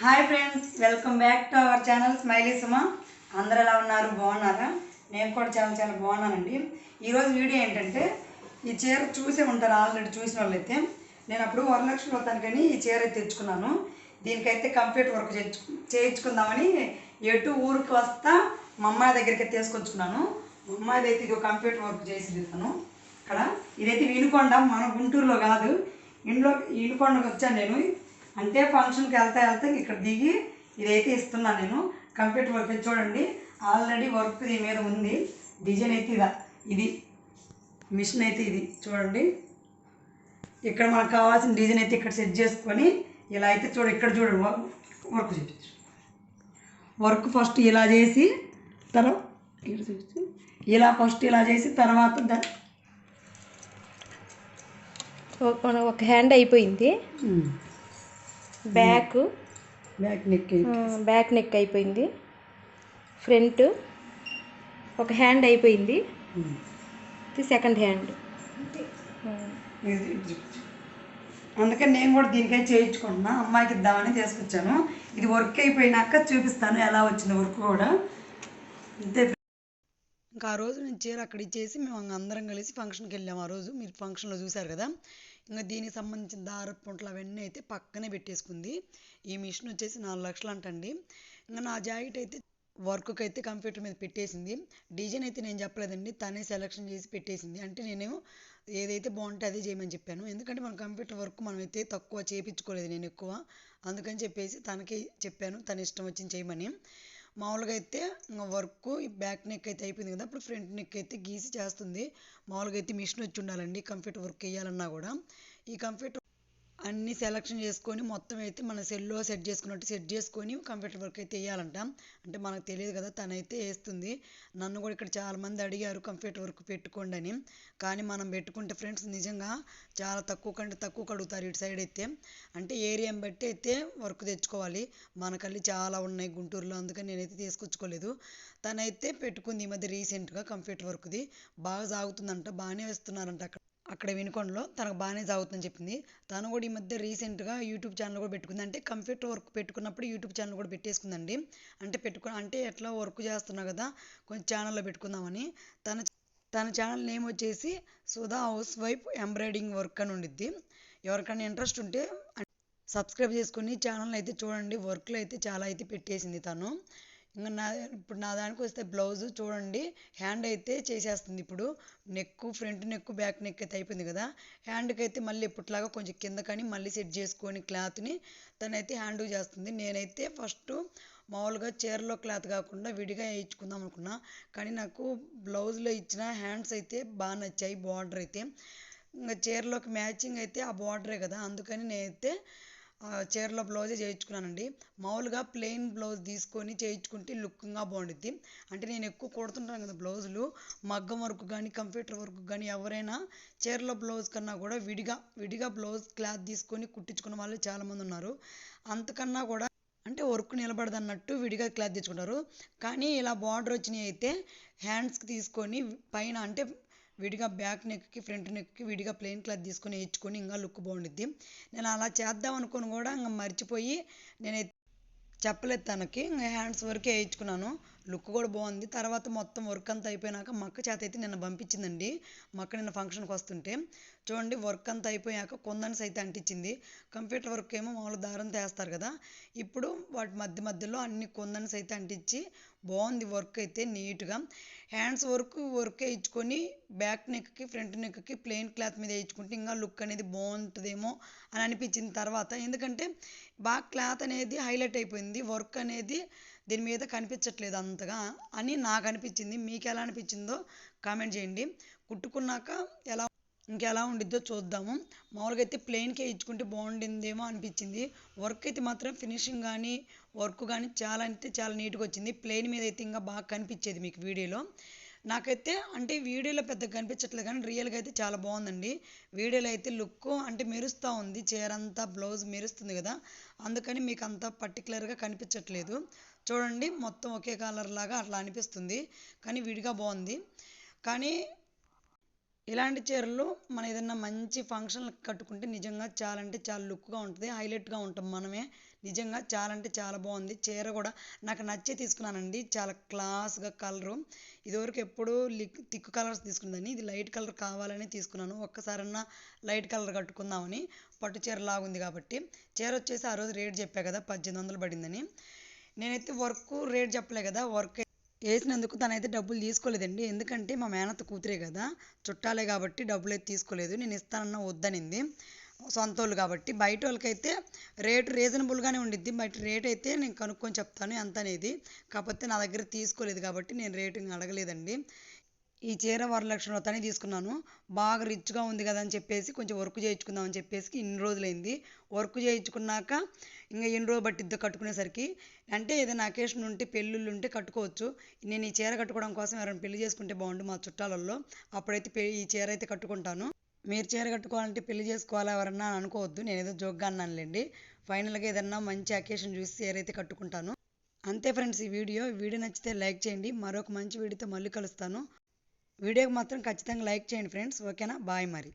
Hi friends welcome back to our channel smiley Suma అందరు ఎలా ఉన్నారు? బాగున్నారా? నేను కూడా చాలా చాలా బాగున్నానండి. ఈరోజు వీడియో ఏంటంటే ఈ చీర చూసే ఉంటారు ఆల్రెడీ చూసిన వాళ్ళైతే. నేను అప్పుడు వరలక్ష్మి వ్రతానికని ఈ చీర అయితే తెచ్చుకున్నాను. దీనికైతే కంప్లీట్ వర్క్ చేయించు చేయించుకుందామని ఎటు ఊరికి వస్తా మా అమ్మాయి దగ్గరికి తీసుకొచ్చుకున్నాను. మా అయితే ఇక కంప్యూటర్ వర్క్ చేసి తను ఇక్కడ ఇదైతే వినుకొండ మన గుంటూరులో కాదు. ఇంట్లో వినుకొండకు వచ్చాను నేను. అంటే ఫంక్షన్కి వెళ్తా వెళ్తా ఇక్కడ దిగి ఇదైతే ఇస్తున్నాను నేను. కంప్యూటర్ వర్క్ చూడండి. ఆల్రెడీ వర్క్ దీని మీద ఉంది. డిజైన్ అయితే ఇదా. ఇది. మిషన్ అయితే ఇది. చూడండి. ఇక్కడ మనకు కావాల్సిన డిజైన్ అయితే ఇక్కడ సెట్ చేసుకొని ఇలా అయితే చూడ ఇక్కడ చూడండి వర్క్ చూపించు వర్క్ ఫస్ట్ ఇలా చేసి తర్వాత ఇక్కడ చూపించు ఇలా ఫస్ట్ ఇలా చేసి తర్వాత ఒక హ్యాండ్ అయిపోయింది. Back. Back neck back neck అయిపోయింది. ఫ్రంట్. ఒక హ్యాండ్ అయిపోయింది. ఇది సెకండ్ హ్యాండ్. అందుకని నేను కూడా దీనికై చేయించుకుంటున్నా. అమ్మాయికి ఇద్దామని తీసుకొచ్చాను ఇది వర్క్ అయిపోయినాక చూపిస్తాను ఎలా వచ్చింది వర్క్ కూడా. అంతే. ఇంకా ఆ రోజు నేను చీర అక్కడ ఇచ్చేసి మేము అందరం కలిసి ఫంక్షన్కి వెళ్ళాము ఆ రోజు మీరు ఫంక్షన్లో చూశారు కదా? ఇంకా దీనికి సంబంధించిన దారపుంట్లు అవన్నీ అయితే పక్కనే పెట్టేసుకుంది. ఈ మిషన్ వచ్చేసి నాలుగు లక్షలు అంటండి. ఇంకా నా జాకెట్ అయితే వర్క్కి అయితే కంప్యూటర్ మీద పెట్టేసింది. డిజైన్ అయితే నేను చెప్పలేదండి. తనే సెలెక్షన్ చేసి పెట్టేసింది. అంటే నేను ఏదైతే బాగుంటే అదే చేయమని చెప్పాను. ఎందుకంటే మన కంప్యూటర్ వర్క్ మనం అయితే తక్కువ చేయించుకోలేదు నేను ఎక్కువ. అందుకని చెప్పేసి తనకి చెప్పాను. తన ఇష్టం వచ్చింది చేయమని. మామూలుగా అయితే వర్క్ బ్యాక్ నెక్ అయితే అయిపోయింది కదా ఇప్పుడు ఫ్రంట్ నెక్ అయితే గీసి చేస్తుంది. మామూలుగా అయితే మిషన్ వచ్చి ఉండాలండి కంప్యూటర్ వర్క్ వేయాలన్నా కూడా. ఈ కంప్యూటర్ అన్ని సెలెక్షన్ చేసుకొని మొత్తం అయితే మన సెల్లో సెట్ చేసుకున్నట్టు సెట్ చేసుకొని కంప్యూటర్ వర్క్ అయితే వేయాలంట. అంటే మనకు తెలియదు కదా తనైతే వేస్తుంది. నన్ను కూడా ఇక్కడ చాలా మంది అడిగారు కంప్యూటర్ వర్క్ పెట్టుకోండి అని. కానీ మనం పెట్టుకుంటే ఫ్రెండ్స్ నిజంగా చాలా తక్కువ కంటే తక్కువ కడుగుతారు ఇటు సైడ్ అయితే. అంటే ఏరియాని బట్టి అయితే వర్క్ తెచ్చుకోవాలి. మనకల్లి చాలా ఉన్నాయి గుంటూరులో అందుకని నేనైతే తీసుకొచ్చుకోలేదు. తనైతే పెట్టుకుంది ఈ మధ్య రీసెంట్గా కంప్యూటర్ వర్క్ది. బాగా సాగుతుందంట బాగానే వేస్తున్నారంట అక్కడ. అక్కడ వినుకొండలో తనకు బాగానే సాగుతుందని చెప్పింది. తను కూడా ఈ మధ్య రీసెంట్గా యూట్యూబ్ ఛానల్ కూడా పెట్టుకుంది. అంటే కంప్యూటర్ వర్క్ పెట్టుకున్నప్పుడు యూట్యూబ్ ఛానల్ కూడా పెట్టేసుకుందండి. అంటే పెట్టుకు అంటే ఎట్లా వర్క్ చేస్తున్నా కదా కొంచెం ఛానల్లో పెట్టుకుందామని. తన తన ఛానల్ నేమ్ వచ్చేసి Sudha house wife embroidering work అని ఉండిద్ది. ఎవరికైనా ఇంట్రెస్ట్ ఉంటే సబ్స్క్రైబ్ చేసుకుని ఛానల్ అయితే చూడండి. వర్క్లో అయితే చాలా అయితే పెట్టేసింది తను. ఇంకా నా ఇప్పుడు నా దానికి వస్తే బ్లౌజ్ చూడండి హ్యాండ్ అయితే చేసేస్తుంది ఇప్పుడు. Neck front neck back neck అయితే అయిపోయింది కదా. హ్యాండ్కి అయితే మళ్ళీ ఇప్పట్లాగా కొంచెం కింద కానీ మళ్ళీ సెట్ చేసుకొని క్లాత్ని తనైతే హ్యాండ్ చేస్తుంది. నేనైతే ఫస్ట్ మామూలుగా చీరలో క్లాత్ కాకుండా విడిగా వేయించుకుందాం అనుకున్నా. కానీ నాకు బ్లౌజ్లో ఇచ్చిన హ్యాండ్స్ అయితే బాగా నచ్చాయి బార్డర్ అయితే. ఇంకా చీరలోకి మ్యాచింగ్ అయితే ఆ బార్డరే కదా. అందుకని నేనైతే చీరలో బ్లౌజే చేయించుకున్నానండి. మామూలుగా ప్లెయిన్ బ్లౌజ్ తీసుకొని చేయించుకుంటే లుక్గా బాగుంటుంది అంటే నేను ఎక్కువ కుడుతుంటాను కదా బ్లౌజులు మగ్గం వర్క్ కానీ కంప్యూటర్ వర్క్ కానీ ఎవరైనా చీరలో బ్లౌజ్ కన్నా కూడా విడిగా విడిగా బ్లౌజ్ క్లాత్ తీసుకొని కుట్టించుకున్న వాళ్ళు చాలామంది ఉన్నారు. అంతకన్నా కూడా అంటే వర్క్ నిలబడదన్నట్టు విడిగా క్లాత్ తెచ్చుకుంటారు. కానీ ఇలా బార్డర్ వచ్చినాయి అయితే హ్యాండ్స్కి తీసుకొని పైన అంటే విడిగా బ్యాక్ నెక్కి ఫ్రంట్ నెక్కి విడిగా ప్లెయిన్ క్లాత్ తీసుకొని వేయించుకొని ఇంకా లుక్ బాగుండిద్ది. నేను అలా చేద్దాం అనుకుని కూడా ఇంకా మర్చిపోయి నేను చెప్పలేదు తనకి. ఇంకా హ్యాండ్స్ వరకే వేయించుకున్నాను. లుక్ కూడా బాగుంది. తర్వాత మొత్తం వర్క్ అంతా అయిపోయినాక మక్క చేత అయితే నిన్న పంపించిందండి. మక్క నిన్న ఫంక్షన్కి వస్తుంటే. చూడండి వర్క్ అంతా అయిపోయాక కొందన్స్ అయితే అంటించింది. కంప్యూటర్ వర్క్ ఏమో మామూలు దారం తెస్తారు కదా. ఇప్పుడు వాటి మధ్య మధ్యలో అన్ని కొందన్స్ అయితే అంటించి బాగుంది వర్క్ అయితే నీట్గా. హ్యాండ్స్ వర్క్ వర్క్ వేయించుకొని బ్యాక్ నెక్కి ఫ్రంట్ నెక్కి ప్లెయిన్ క్లాత్ మీద వేయించుకుంటే ఇంకా లుక్ అనేది బాగుంటుందేమో అని అనిపించింది తర్వాత. ఎందుకంటే బాగా క్లాత్ అనేది హైలైట్ అయిపోయింది. వర్క్ అనేది దీని మీద కనిపించట్లేదు అంతగా అని నాకు అనిపించింది మీకు ఎలా అనిపించిందో కామెంట్ చేయండి. కుట్టుకున్నాక ఎలా ఇంకెలా ఉండిద్దో చూద్దాము. మామూలుగా అయితే ప్లెయిన్కే ఇచ్చుకుంటే బాగుండిందేమో అనిపించింది. వర్క్ అయితే మాత్రం ఫినిషింగ్ కానీ వర్క్ కానీ చాలా అంటే చాలా నీట్గా వచ్చింది ప్లెయిన్ మీద అయితే ఇంకా బాగా కనిపించేది మీకు వీడియోలో. నాకైతే అంటే వీడియోలో పెద్దగా కనిపించట్లేదు కానీ రియల్గా అయితే చాలా బాగుందండి. వీడియోలో అయితే లుక్ అంటే మెరుస్తూ ఉంది. చీర అంతా బ్లౌజ్ మెరుస్తుంది కదా. అందుకని మీకు అంత పర్టికులర్గా కనిపించట్లేదు. చూడండి మొత్తం ఒకే కలర్ లాగా అట్లా అనిపిస్తుంది. కానీ విడిగా బాగుంది. కానీ ఇలాంటి చీరలు మనం ఏదైనా మంచి ఫంక్షన్లకు కట్టుకుంటే నిజంగా చాలా అంటే చాలా లుక్గా ఉంటుంది హైలైట్గా ఉంటాం మనమే. నిజంగా చాలా అంటే చాలా బాగుంది. చీర కూడా నాకు నచ్చే తీసుకున్నానండి. చాలా క్లాస్గా కలరు ఇదివరకు ఎప్పుడూ లిక్ థిక్ కలర్స్ తీసుకున్నదాన్ని ఇది లైట్ కలర్ కావాలని తీసుకున్నాను. ఒక్కసారన్నా లైట్ కలర్ కట్టుకుందామని. పట్టు చీర లాగుంది కాబట్టి. చీర వచ్చేసి ఆ రోజు రేట్ చెప్పా కదా పద్దెనిమిది వందలు పడిందని. నేనైతే వర్క్ రేట్ చెప్పలే కదా వర్క్ వేసినందుకు తనైతే డబ్బులు తీసుకోలేదండి. ఎందుకంటే మా మేనత్త కూతురే కదా చుట్టాలే కాబట్టి డబ్బులు అయితే తీసుకోలేదు. నేను ఇస్తానన్న వద్దనింది. సొంత వాళ్ళు కాబట్టి. బయట వాళ్ళకైతే రేటు రీజనబుల్గానే ఉండిద్ది. బయట రేట్ అయితే నేను కనుక్కొని చెప్తాను ఎంత అనేది కాకపోతే నా దగ్గర తీసుకోలేదు కాబట్టి నేను రేటు అడగలేదండి. ఈ చీర వరలక్ష్మి వ్రతాన్ని తీసుకున్నాను. బాగా రిచ్గా ఉంది కదా అని చెప్పేసి కొంచెం వర్క్ చేయించుకుందామని చెప్పేసి ఇన్ని రోజులైంది. వర్క్ చేయించుకున్నాక ఇంకా ఎన్ని రోజులు పట్టిద్దో కట్టుకునేసరికి అంటే ఏదైనా అకేషన్ ఉంటే పెళ్ళిళ్ళు ఉంటే కట్టుకోవచ్చు. నేను ఈ చీర కట్టుకోవడం కోసం ఎవరైనా పెళ్ళి చేసుకుంటే బాగుండు మా చుట్టాలలో అప్పుడైతే పె- ఈ చీర అయితే కట్టుకుంటాను. మీరు చీర కట్టుకోవాలంటే పెళ్ళి చేసుకోవాలా ఎవరన్నా అనుకోవద్దు. నేను ఏదో జోక్గా అన్నానులేండి. ఫైనల్గా ఏదన్నా మంచి అకేషన్ చూసి చీర అయితే కట్టుకుంటాను. అంతే ఫ్రెండ్స్ ఈ వీడియో. వీడియో నచ్చితే లైక్ చేయండి. మరొక మంచి వీడియోతో మళ్ళీ కలుస్తాను. వీడియోకి మాత్రం ఖచ్చితంగా లైక్ చేయండి ఫ్రెండ్స్. ఓకేనా? బాయ్ మరి.